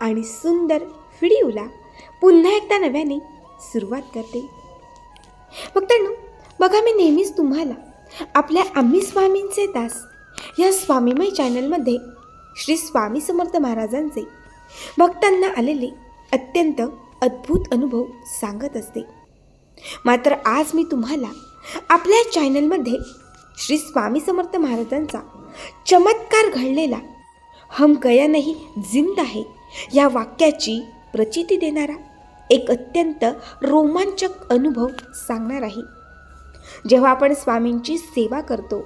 आणि सुंदर व्हिडिओला पुन्हा एकदा नव्याने सुरुवात करते. भक्तांनो बघा मी नेहमीच तुम्हाला आपल्या आम्ही स्वामींचे दास या स्वामीमय चॅनलमध्ये श्री स्वामी समर्थ महाराजांचे भक्तांना आलेले अत्यंत अद्भुत अनुभव सांगत असते. मात्र आज मी तुम्हाला आपल्या चॅनलमध्ये श्री स्वामी समर्थ महाराजांचा चमत्कार घडलेला हम गया नाही जिंद आहे या वाक्याची प्रचिती देणारा एक अत्यंत रोमांचक अनुभव सांगणार आहे. जेव्हा आपण स्वामींची सेवा करतो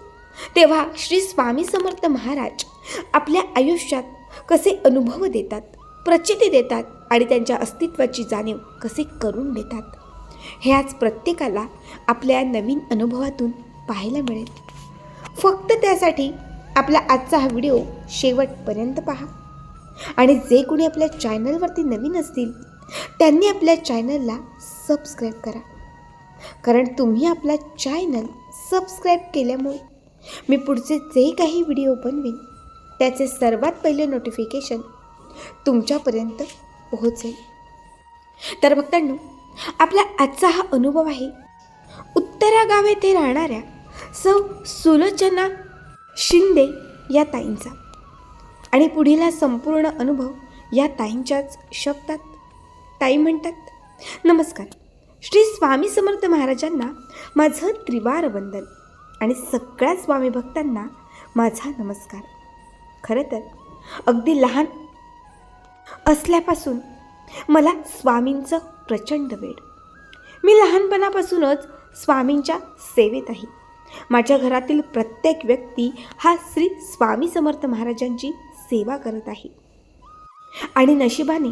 तेव्हा श्री स्वामी समर्थ महाराज आपल्या आयुष्यात कसे अनुभव देतात प्रचिती देतात आणि त्यांच्या अस्तित्वाची जाणीव कसे करून देतात हे आज प्रत्येकाला आपल्या नवीन अनुभवातून पाहायला मिळेल. फक्त त्यासाठी आपला आजचा हा व्हिडिओ शेवटपर्यंत पहा. आणि जे कोणी आपल्या चॅनलवरती नवीन असतील त्यांनी आपल्या चॅनलला सबस्क्राईब करा. कारण तुम्ही आपला चॅनल सबस्क्राईब केल्यामुळे मी पुढचे जे काही व्हिडिओ बनवेन त्याचे सर्वात पहिले नोटिफिकेशन तुमच्यापर्यंत पोहोचेल. तर भक्तांनो आपला आजचा हा अनुभव आहे उत्तरा गाव येथे राहणाऱ्या सौ सुलोचना शिंदे या ताईंचा. आणि पुढील हा संपूर्ण अनुभव या ताईंच्याच शब्दात. ताई म्हणतात नमस्कार. श्री स्वामी समर्थ महाराजांना माझं त्रिवार वंदन आणि सगळ्या स्वामी भक्तांना माझा नमस्कार. खरं तर अगदी लहान असल्यापासून मला स्वामींचं प्रचंड वेळ मी लहानपणापासूनच स्वामींच्या सेवेत आहे. माझ्या घरातील प्रत्येक व्यक्ती हा श्री स्वामी समर्थ महाराजांची सेवा करत आहे. आणि नशिबाने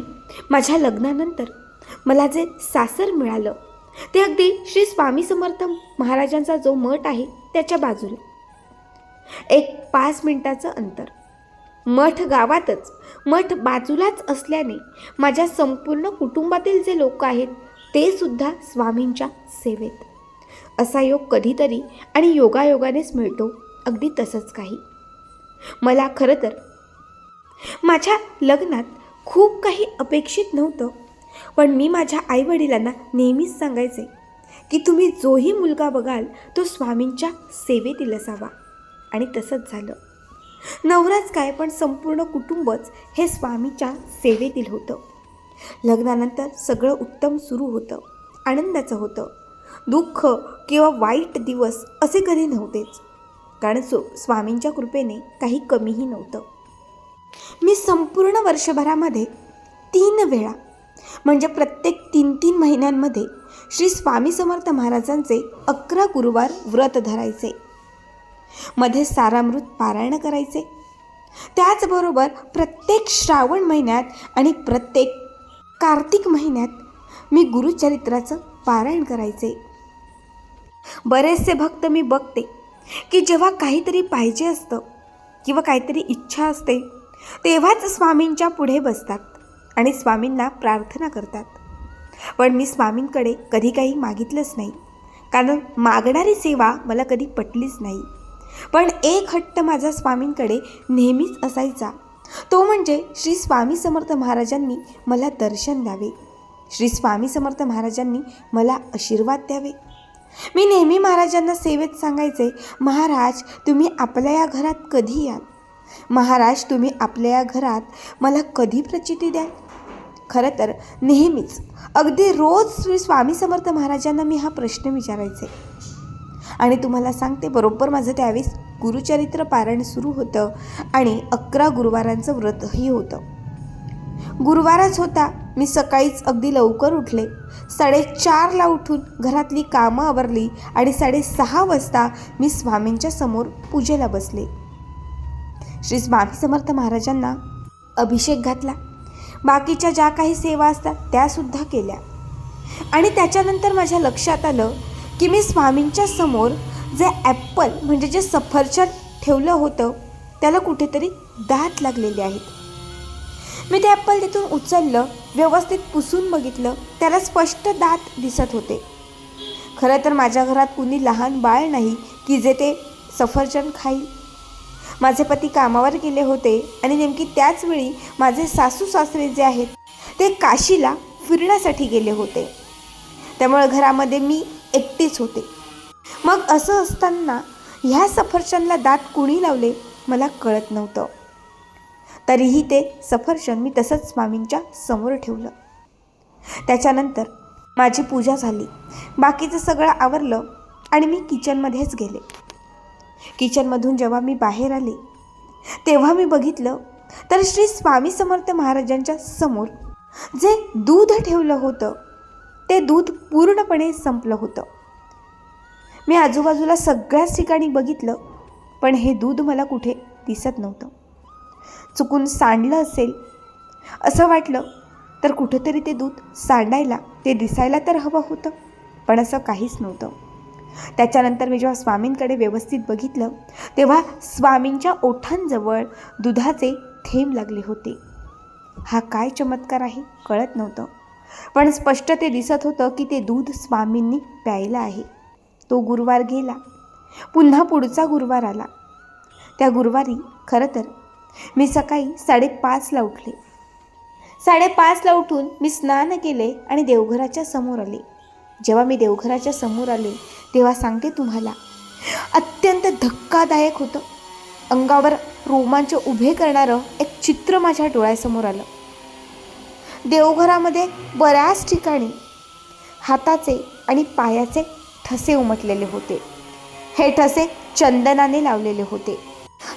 माझ्या लग्नानंतर मला जे सासर मिळालं ते अगदी श्री स्वामी समर्थ महाराजांचा जो मठ आहे त्याच्या बाजूला. एक पाच मिनिटाचं अंतर. मठ गावातच मठ बाजूलाच असल्याने माझ्या संपूर्ण कुटुंबातील जे लोक आहेत ते सुद्धा स्वामींच्या सेवेत. असा योग कधीतरी आणि योगायोगानेच मिळतो अगदी तसंच काही. मला खरं तर माझ्या लग्नात खूप काही अपेक्षित नव्हतं. पण मी माझ्या आईवडिलांना नेहमीच सांगायचे की तुम्ही जोही मुलगा बघाल तो स्वामींच्या सेवेतील असावा. आणि तसंच झालं. नवराच काय पण संपूर्ण कुटुंबच हे स्वामीच्या सेवेतील होतं. लग्नानंतर सगळं उत्तम सुरू होतं आनंदाचं होतं. दुःख किंवा वाईट दिवस असे कधी नव्हतेच. कारण सो स्वामींच्या कृपेने काही कमीही नव्हतं. मी संपूर्ण वर्षभरामध्ये तीन वेळा म्हणजे प्रत्येक तीन तीन महिन्यांमध्ये श्री स्वामी समर्थ महाराजांचे अकरा गुरुवार व्रत धरायचे. मध्ये सारामृत पारायण करायचे. त्याचबरोबर प्रत्येक श्रावण महिन्यात आणि प्रत्येक कार्तिक महिन्यात मी गुरुचरित्राचं पारायण करायचे. बरेचसे भक्त मी बघते की जेव्हा काहीतरी पाहिजे असतं किंवा काहीतरी इच्छा असते तेव्हाच स्वामींच्या पुढे बसतात आणि स्वामींना प्रार्थना करतात. पण मी स्वामींकडे कधी काही मागितलंच नाही. कारण मागणारी सेवा मला कधी पटलीच नाही. पण एक हट्ट माझा स्वामींकडे नेहमीच असायचा. तो म्हणजे श्री स्वामी समर्थ महाराजांनी मला दर्शन द्यावे. श्री स्वामी समर्थ महाराजांनी मला आशीर्वाद द्यावे. मी नेहमी महाराजांना सेवेत सांगायचे महाराज तुम्ही आपल्या या घरात कधी याल? महाराज तुम्ही आपल्या या घरात मला कधी प्रचिती द्याल खरं तर नेहमीच अगदी रोज श्री स्वामी समर्थ महाराजांना मी हा प्रश्न विचारायचे. आणि तुम्हाला सांगते बरोबर माझं त्यावेळेस गुरुचरित्र पारायण सुरू होतं आणि अकरा गुरुवारांचं व्रतही होतं. गुरुवारच होता मी सकाळीच अगदी लवकर उठले. साडेचारला उठून घरातली कामं आवरली आणि साडेसहा वाजता मी स्वामींच्या समोर पूजेला बसले. श्री स्वामी समर्थ महाराजांना अभिषेक घातला. बाकीच्या ज्या काही सेवा असतात त्यासुद्धा केल्या. आणि त्याच्यानंतर माझ्या लक्षात आलं की मी स्वामींच्या समोर जे ॲप्पल म्हणजे जे सफरचंद ठेवलं होतं त्याला कुठेतरी दात लागलेले आहेत. मी ते ॲप्पल तिथून उचललं व्यवस्थित पुसून बघितलं त्याला स्पष्ट दात दिसत होते. खरं तर माझ्या घरात कुणी लहान बाळ नाही की जे ते सफरचंद खाईल. माझे पती कामावर गेले होते आणि नेमकी त्याच वेळी माझे सासू सासरे जे आहेत ते काशीला फिरण्यासाठी गेले होते. त्यामुळे घरामध्ये मी एकटीच होते. मग असं असताना ह्या सफरचंदला दात कुणी लावले मला कळत नव्हतं. तरीही ते सफरचंद मी तसंच स्वामींच्या समोर ठेवलं. त्याच्यानंतर माझी पूजा झाली. बाकीचं सगळं आवरलं आणि मी किचनमध्येच गेले. किचनमधून जेव्हा मी बाहेर आले तेव्हा मी बघितलं तर श्री स्वामी समर्थ महाराजांच्या समोर जे दूध ठेवलं होतं ते दूध पूर्णपणे संपलं होतं. मी आजूबाजूला सगळ्याच ठिकाणी बघितलं पण हे दूध मला कुठे दिसत नव्हतं. चुकून सांडलं असेल असं वाटलं तर कुठंतरी ते दूध सांडायला ते दिसायला तर हवं होतं पण असं काहीच नव्हतं. त्याच्यानंतर मी जेव्हा स्वामींकडे व्यवस्थित बघितलं तेव्हा स्वामींच्या ओठांजवळ दुधाचे थेंब लागले होते. हा काय चमत्कार आहे कळत नव्हतं. पण स्पष्ट ते दिसत होतं की ते दूध स्वामींनी प्यायलं आहे. तो गुरुवार गेला. पुन्हा पुढचा गुरुवार आला. त्या गुरुवारी खरं तर मी सकाळी साडेपाचला उठले. साडेपाचला उठून मी स्नान केले आणि देवघराच्या समोर आले. जेव्हा मी देवघराच्या समोर आले तेव्हा सांगते तुम्हाला अत्यंत धक्कादायक होतं. अंगावर रोमांच उभे करणारं एक चित्र माझ्या डोळ्यासमोर आलं. देवघरामध्ये बऱ्याच ठिकाणी हाताचे आणि पायाचे ठसे उमटलेले होते. हे ठसे चंदनाने लावलेले होते.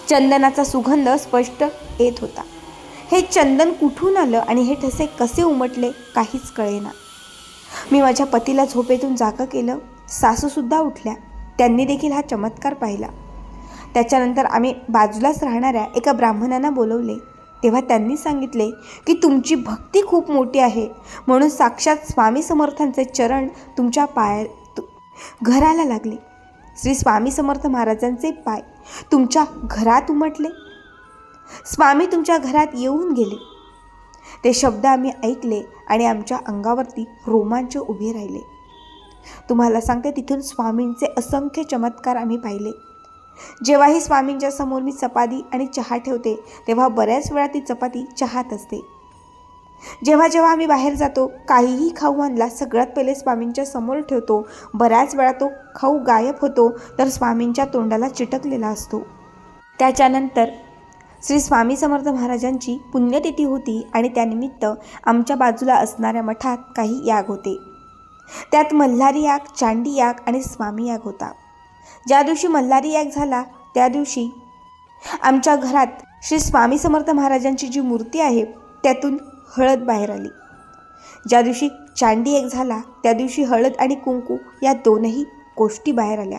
चंदनाचा सुगंध स्पष्ट येत होता. हे चंदन कुठून आलं आणि हे ठसे कसे उमटले काहीच कळेना. मी माझ्या पतीला झोपेतून जागं केलं. सासूसुद्धा उठल्या. त्यांनी देखील हा चमत्कार पाहिला. त्याच्यानंतर आम्ही बाजूलाच राहणाऱ्या एका ब्राह्मणांना बोलवले. तेव्हा त्यांनी सांगितले की तुमची भक्ती खूप मोठी आहे. म्हणून साक्षात स्वामी समर्थांचे चरण तुमच्या पाय तु- घराला लागले. श्री स्वामी समर्थ महाराजांचे पाय तुमच्या घरात उमटले. स्वामी तुमच्या घरात येऊन गेले. ते शब्द आम्ही ऐकले आणि आमच्या अंगावरती रोमांच उभे राहिले. तुम्हाला सांगते तिथून स्वामींचे असंख्य चमत्कार आम्ही पाहिले. जेव्हाही स्वामींच्या समोर मी चपाती आणि चहा ठेवते तेव्हा बऱ्याच वेळा ती चपाती चहात असते. जेव्हा जेव्हा आम्ही बाहेर जातो काहीही खाऊ आणला सगळ्यात पहिले स्वामींच्या समोर ठेवतो. बऱ्याच वेळा तो खाऊ गायब होतो तर स्वामींच्या तोंडाला चिटकलेला असतो. त्याच्यानंतर श्री स्वामी समर्थ महाराजांची पुण्यतिथी होती आणि त्यानिमित्त आमच्या बाजूला असणाऱ्या मठात काही याग होते. त्यात मल्हारी याग चांडी याग आणि स्वामी याग होता. ज्या दिवशी मल्हारी याग झाला त्या दिवशी आमच्या घरात श्री स्वामी समर्थ महाराजांची जी मूर्ती आहे त्यातून हळद बाहेर आली. ज्या दिवशी चांडी एक झाला त्या दिवशी हळद आणि कुंकू या दोनही गोष्टी बाहेर आल्या.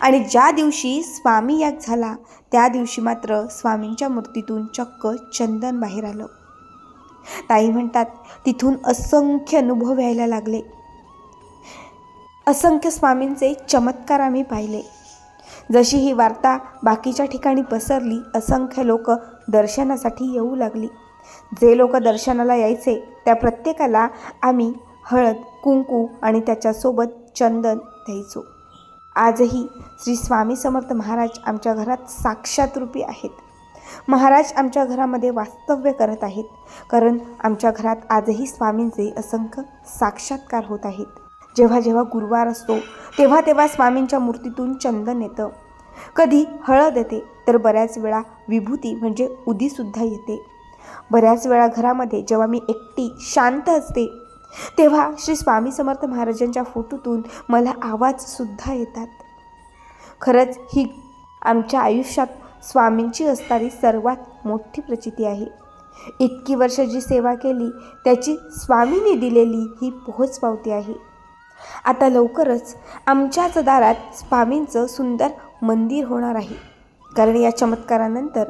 आणि ज्या दिवशी स्वामी याग झाला त्या दिवशी मात्र स्वामींच्या मूर्तीतून चक्क चंदन बाहेर आलं. ताई म्हणतात तिथून असंख्य अनुभव यायला लागले. असंख्य स्वामींचे चमत्कार आम्ही पाहिले. जशी ही वार्ता बाकीच्या ठिकाणी पसरली असंख्य लोक दर्शनासाठी येऊ लागली. जे लोक दर्शनाला यायचे त्या प्रत्येकाला आम्ही हळद कुंकू आणि त्याच्यासोबत चंदन द्यायचो. आजही श्री स्वामी समर्थ महाराज आमच्या घरात साक्षात रूपी आहेत. महाराज आमच्या घरामध्ये वास्तव्य करत आहेत कारण आमच्या घरात आजही स्वामींचे असंख्य साक्षात्कार होत आहेत. जेव्हा जेव्हा गुरुवार असतो तेव्हा तेव्हा स्वामींच्या मूर्तीतून चंदन येतं. कधी हळद येते तर बऱ्याच वेळा विभूती म्हणजे उदीसुद्धा येते. बऱ्याच वेळा घरामध्ये जेव्हा मी एकटी शांत असते तेव्हा श्री स्वामी समर्थ महाराजांच्या फोटोतून मला आवाजसुद्धा येतात. खरंच ही आमच्या आयुष्यात स्वामींची असणारी सर्वात मोठी प्रचिती आहे. इतकी वर्ष जी सेवा केली त्याची स्वामीने दिलेली ही पोहोच पावती आहे. आता लवकरच आमच्याच दारात स्वामींचं सुंदर मंदिर होणार आहे. कारण या चमत्कारानंतर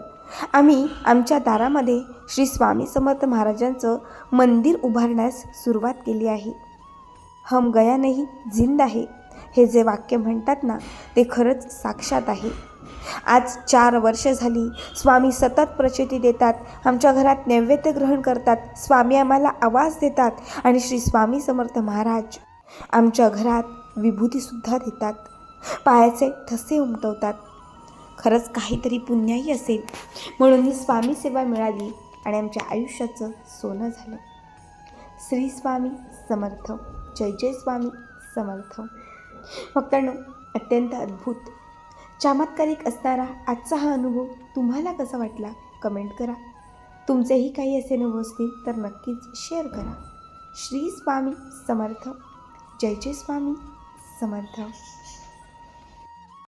आम्ही आमच्या दारामध्ये श्री स्वामी समर्थ महाराजांचं मंदिर उभारण्यास सुरुवात केली आहे. हम गया नाही जिंद आहे. हे जे वाक्य म्हणतात ना ते खरंच साक्षात आहे. आज चार वर्ष झाली स्वामी सतत प्रचिती देतात आमच्या घरात नैवेद्य ग्रहण करतात स्वामी आम्हाला आवाज देतात आणि श्री स्वामी समर्थ महाराज आमच्या घरात विभूतीसुद्धा देतात. पायाचे ठसे उमटवतात. खरंच काहीतरी पुण्याही असेल. म्हणून ही स्वामी सेवा मिळाली आणि आमच्या आयुष्याचं सोनं झालं. श्री स्वामी समर्थ. जय जय स्वामी समर्थ. भक्तांनो अत्यंत अद्भुत चमत्कारिक असणारा आजचा हा अनुभव तुम्हाला कसा वाटला कमेंट करा. तुमचेही काही असे अनुभव असतील तर नक्कीच शेअर करा. श्री स्वामी समर्थ. जय जय स्वामी समर्थ.